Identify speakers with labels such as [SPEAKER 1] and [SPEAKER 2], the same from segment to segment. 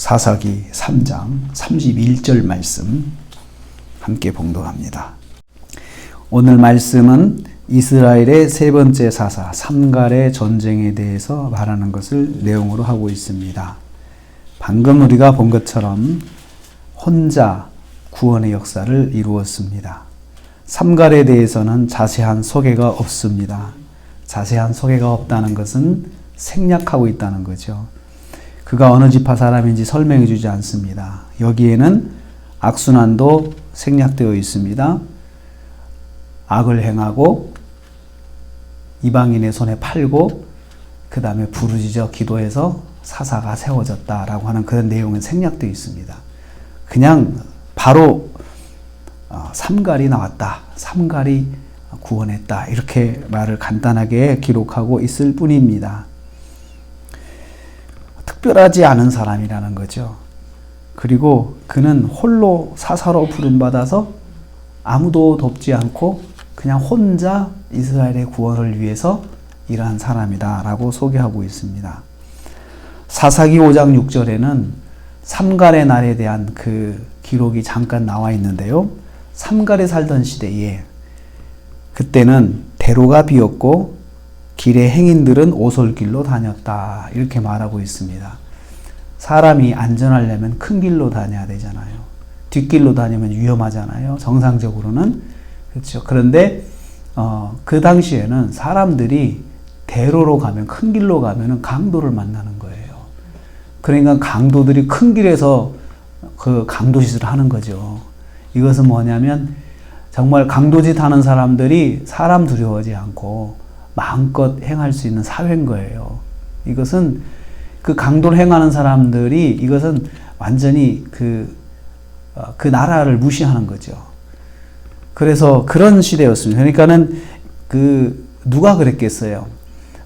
[SPEAKER 1] 사사기 3장 31절 말씀 함께 봉독합니다. 오늘 말씀은 이스라엘의 세 번째 사사 삼갈의 전쟁에 대해서 말하는 것을 내용으로 하고 있습니다. 방금 우리가 본 것처럼 혼자 구원의 역사를 이루었습니다. 삼갈에 대해서는 자세한 소개가 없습니다. 자세한 소개가 없다는 것은 생략하고 있다는 거죠. 그가 어느 지파 사람인지 설명해 주지 않습니다. 여기에는 악순환도 생략되어 있습니다. 악을 행하고 이방인의 손에 팔고 그 다음에 부르짖어 기도해서 사사가 세워졌다라고 하는 그런 내용은 생략되어 있습니다. 그냥 바로 어, 삼갈이 나왔다. 삼갈이 구원했다. 이렇게 말을 간단하게 기록하고 있을 뿐입니다. 특별하지 않은 사람이라는 거죠. 그리고 그는 홀로 사사로 부름받아서 아무도 돕지 않고 그냥 혼자 이스라엘의 구원을 위해서 일한 사람이다 라고 소개하고 있습니다. 사사기 5장 6절에는 삼갈의 날에 대한 그 기록이 잠깐 나와 있는데요. 삼갈에 살던 시대에 그때는 대로가 비었고 길의 행인들은 오솔길로 다녔다. 이렇게 말하고 있습니다. 사람이 안전하려면 큰 길로 다녀야 되잖아요. 뒷길로 다니면 위험하잖아요. 정상적으로는. 그렇죠. 그런데, 어, 그 당시에는 사람들이 대로로 가면, 큰 길로 가면 강도를 만나는 거예요. 그러니까 강도들이 큰 길에서 그 강도짓을 하는 거죠. 이것은 뭐냐면, 정말 강도짓 하는 사람들이 사람 두려워하지 않고 마음껏 행할 수 있는 사회인 거예요. 이것은 그 강도를 행하는 사람들이 이것은 완전히 그, 어, 그 나라를 무시하는 거죠. 그래서 그런 시대였습니다. 그러니까는 그 누가 그랬겠어요.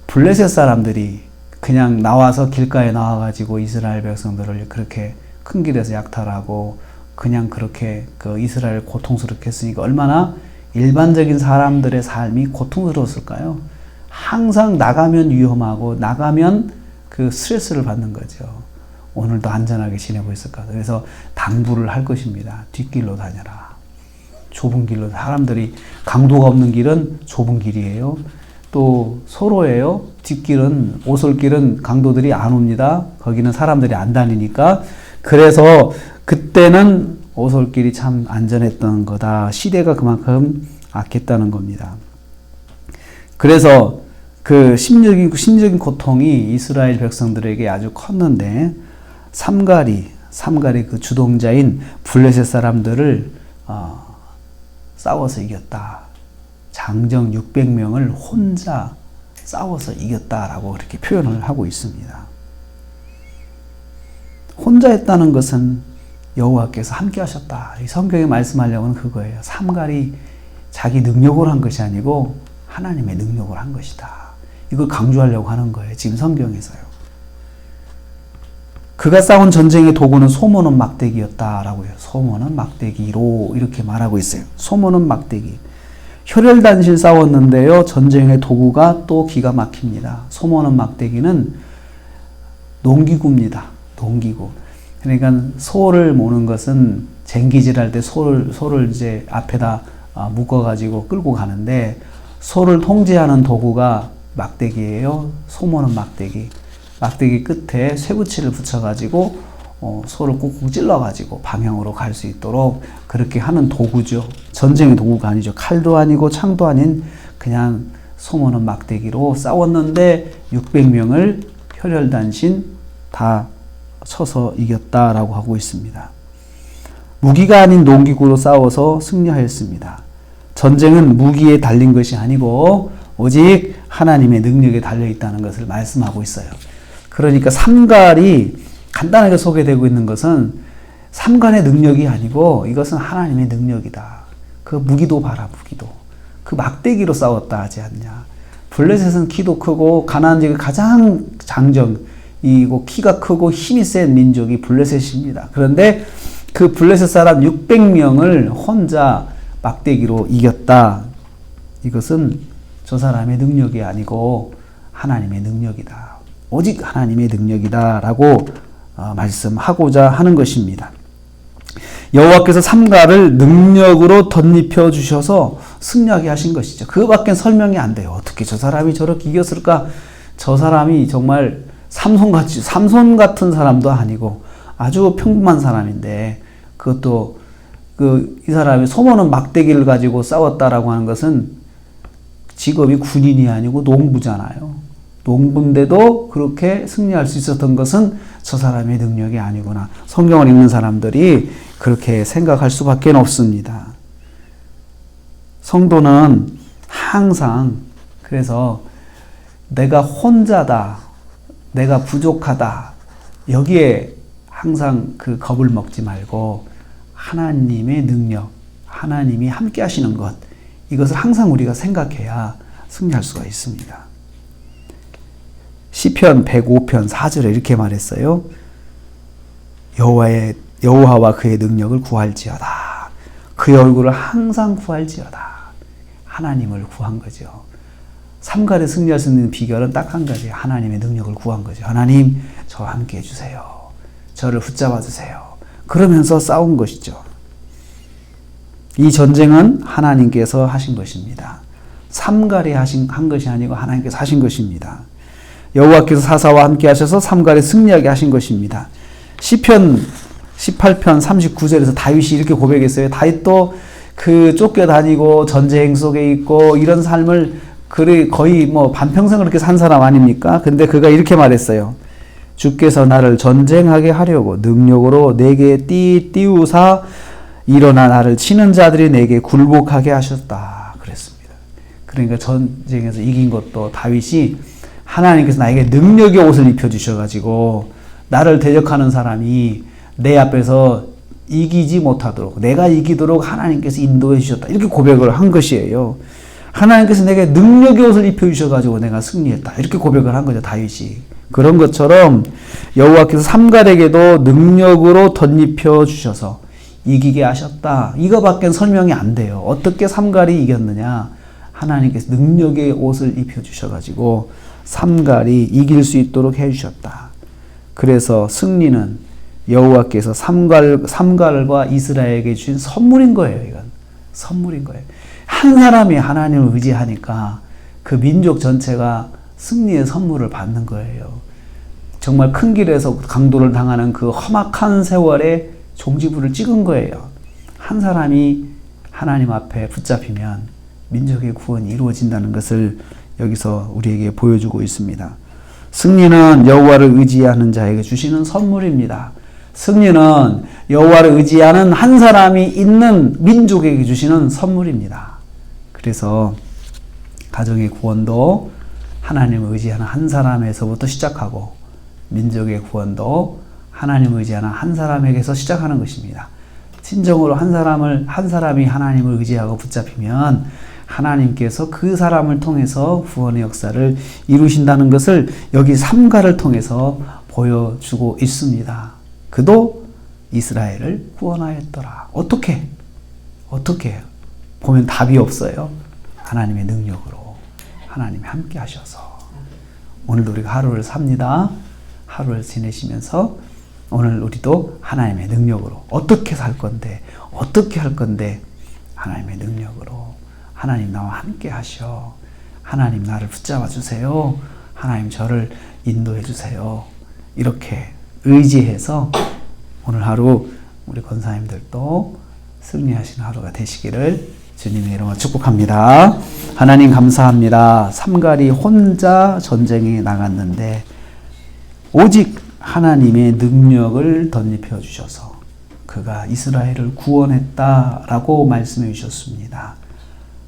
[SPEAKER 1] 블레셋 사람들이 그냥 나와서 길가에 나와가지고 이스라엘 백성들을 그렇게 큰 길에서 약탈하고 그냥 그렇게 그 이스라엘 고통스럽게 했으니까 얼마나 일반적인 사람들의 삶이 고통스러웠을까요? 항상 나가면 위험하고 나가면 그 스트레스를 받는 거죠. 오늘도 안전하게 지내고 있을까. 그래서 당부를 할 것입니다. 뒷길로 다녀라. 좁은 길로 사람들이 강도가 없는 길은 좁은 길이에요. 또 소로예요. 뒷길은 오솔길은 강도들이 안 옵니다. 거기는 사람들이 안 다니니까 그래서 그때는 오솔길이 참 안전했던 거다. 시대가 그만큼 악했다는 겁니다. 그래서 그 심적인 심적인 고통이 이스라엘 백성들에게 아주 컸는데 삼가리 삼가리 그 주동자인 블레셋 사람들을 어, 싸워서 이겼다. 장정 600명을 혼자 싸워서 이겼다라고 그렇게 표현을 하고 있습니다. 혼자 했다는 것은 여호와께서 함께 하셨다. 이 성경에 말씀하려고는 그거예요. 삼갈이 자기 능력으로 한 것이 아니고 하나님의 능력으로 한 것이다. 이걸 강조하려고 하는 거예요. 지금 성경에서요. 그가 싸운 전쟁의 도구는 소모는 막대기였다라고 해요. 소모는 막대기로 이렇게 말하고 있어요. 소모는 막대기. 혈혈단신 싸웠는데요. 전쟁의 도구가 또 기가 막힙니다. 소모는 막대기는 농기구입니다. 농기구. 그러니까 소를 모는 것은 쟁기질 할 때 소를, 소를 이제 앞에다 아, 묶어가지고 끌고 가는데 소를 통제하는 도구가 막대기예요. 소모는 막대기. 막대기 끝에 쇠붙이를 붙여가지고 어, 소를 꾹꾹 찔러가지고 방향으로 갈 수 있도록 그렇게 하는 도구죠. 전쟁의 도구가 아니죠. 칼도 아니고 창도 아닌 그냥 소모는 막대기로 싸웠는데 600명을 혈혈단신 다 쳐서 이겼다라고 하고 있습니다. 무기가 아닌 농기구로 싸워서 승리하였습니다. 전쟁은 무기에 달린 것이 아니고 오직 하나님의 능력에 달려 있다는 것을 말씀하고 있어요. 그러니까 삼갈이 간단하게 소개되고 있는 것은 삼간의 능력이 아니고 이것은 하나님의 능력이다. 그 무기도 봐라, 무기도. 그 막대기로 싸웠다 하지 않냐. 블레셋은 키도 크고 가나안 지역 가장 장정이고 키가 크고 힘이 센 민족이 블레셋입니다. 그런데 그 블레셋 사람 600명을 혼자 막대기로 이겼다. 이것은 저 사람의 능력이 아니고 하나님의 능력이다. 오직 하나님의 능력이다. 라고 어, 말씀하고자 하는 것입니다. 여호와께서 삼가를 능력으로 덧입혀 주셔서 승리하게 하신 것이죠. 그거밖에 설명이 안 돼요. 어떻게 저 사람이 저렇게 이겼을까? 저 사람이 정말 삼손같이 삼손 같은 사람도 아니고 아주 평범한 사람인데 그것도 그 이 사람이 소모는 막대기를 가지고 싸웠다라고 하는 것은 직업이 군인이 아니고 농부잖아요. 농부인데도 그렇게 승리할 수 있었던 것은 저 사람의 능력이 아니구나. 성경을 읽는 사람들이 그렇게 생각할 수밖에 없습니다. 성도는 항상 그래서 내가 혼자다, 내가 부족하다, 여기에 항상 그 겁을 먹지 말고 하나님의 능력, 하나님이 함께 하시는 것, 이것을 항상 우리가 생각해야 승리할 수가 있습니다. 시편 105편 4절에 이렇게 말했어요. 여호와의 여호와와 그의 능력을 구할지어다. 그의 얼굴을 항상 구할지어다. 하나님을 구한 거죠. 삼갈에 승리할 수 있는 비결은 딱 한 가지. 하나님의 능력을 구한 거죠. 하나님, 저와 함께 해주세요. 저를 붙잡아 주세요. 그러면서 싸운 것이죠. 이 전쟁은 하나님께서 하신 것입니다. 삼갈이 하신 한 것이 아니고 하나님께서 하신 것입니다. 여호와께서 사사와 함께 하셔서 삼갈에 승리하게 하신 것입니다. 시편 18편 39절에서 다윗이 이렇게 고백했어요. 다윗도 그 쫓겨다니고 전쟁 속에 있고 이런 삶을 거의 뭐 반평생 그렇게 산 사람 아닙니까? 근데 그가 이렇게 말했어요. 주께서 나를 전쟁하게 하려고 능력으로 내게 띠 띄우사 일어나 나를 치는 자들이 내게 굴복하게 하셨다. 그랬습니다. 그러니까 전쟁에서 이긴 것도 다윗이 하나님께서 나에게 능력의 옷을 입혀 주셔가지고 나를 대적하는 사람이 내 앞에서 이기지 못하도록 내가 이기도록 하나님께서 인도해 주셨다. 이렇게 고백을 한 것이에요. 하나님께서 내게 능력의 옷을 입혀 주셔 가지고 내가 승리했다. 이렇게 고백을 한 거죠 다윗이. 그런 것처럼 여호와께서 삼갈에게도 능력으로 덧입혀 주셔서 이기게 하셨다. 이거밖엔 설명이 안 돼요. 어떻게 삼갈이 이겼느냐? 하나님께서 능력의 옷을 입혀 주셔 가지고 삼갈이 이길 수 있도록 해 주셨다. 그래서 승리는 여호와께서 삼갈 삼갈과 이스라엘에게 주신 선물인 거예요. 이건 선물인 거예요. 한 사람이 하나님을 의지하니까 그 민족 전체가 승리의 선물을 받는 거예요. 정말 큰 길에서 강도를 당하는 그 험악한 세월에 종지부를 찍은 거예요. 한 사람이 하나님 앞에 붙잡히면 민족의 구원이 이루어진다는 것을 여기서 우리에게 보여주고 있습니다. 승리는 여호와를 의지하는 자에게 주시는 선물입니다. 승리는 여호와를 의지하는 한 사람이 있는 민족에게 주시는 선물입니다. 그래서 가정의 구원도 하나님을 의지하는 한 사람에서부터 시작하고 민족의 구원도 하나님을 의지하는 한 사람에게서 시작하는 것입니다. 진정으로 한 사람을 한 사람이 하나님을 의지하고 붙잡히면 하나님께서 그 사람을 통해서 구원의 역사를 이루신다는 것을 여기 삼가를 통해서 보여주고 있습니다. 그도 이스라엘을 구원하였더라. 어떻게? 어떻게? 보면 답이 없어요. 하나님의 능력으로. 하나님이 함께 하셔서. 오늘도 우리가 하루를 삽니다. 하루를 지내시면서 오늘 우리도 하나님의 능력으로 어떻게 살 건데, 어떻게 할 건데, 하나님의 능력으로 하나님 나와 함께 하셔. 하나님 나를 붙잡아 주세요. 하나님 저를 인도해 주세요. 이렇게 의지해서 오늘 하루 우리 권사님들도 승리하시는 하루가 되시기를 주님의 이름으로 축복합니다. 하나님 감사합니다. 삼갈이 혼자 전쟁에 나갔는데 오직 하나님의 능력을 덧입혀 주셔서 그가 이스라엘을 구원했다라고 말씀해 주셨습니다.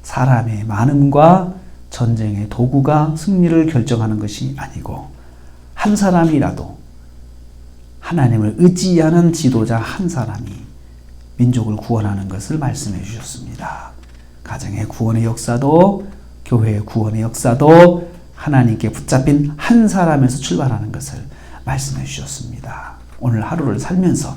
[SPEAKER 1] 사람의 많음과 전쟁의 도구가 승리를 결정하는 것이 아니고 한 사람이라도 하나님을 의지하는 지도자 한 사람이 민족을 구원하는 것을 말씀해 주셨습니다. 가정의 구원의 역사도 교회의 구원의 역사도 하나님께 붙잡힌 한 사람에서 출발하는 것을 말씀해 주셨습니다. 오늘 하루를 살면서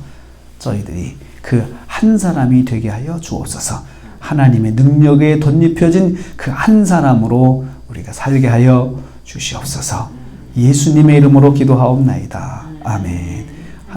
[SPEAKER 1] 저희들이 그 한 사람이 되게 하여 주옵소서. 하나님의 능력에 덧입혀진 그 한 사람으로 우리가 살게 하여 주시옵소서. 예수님의 이름으로 기도하옵나이다. 아멘.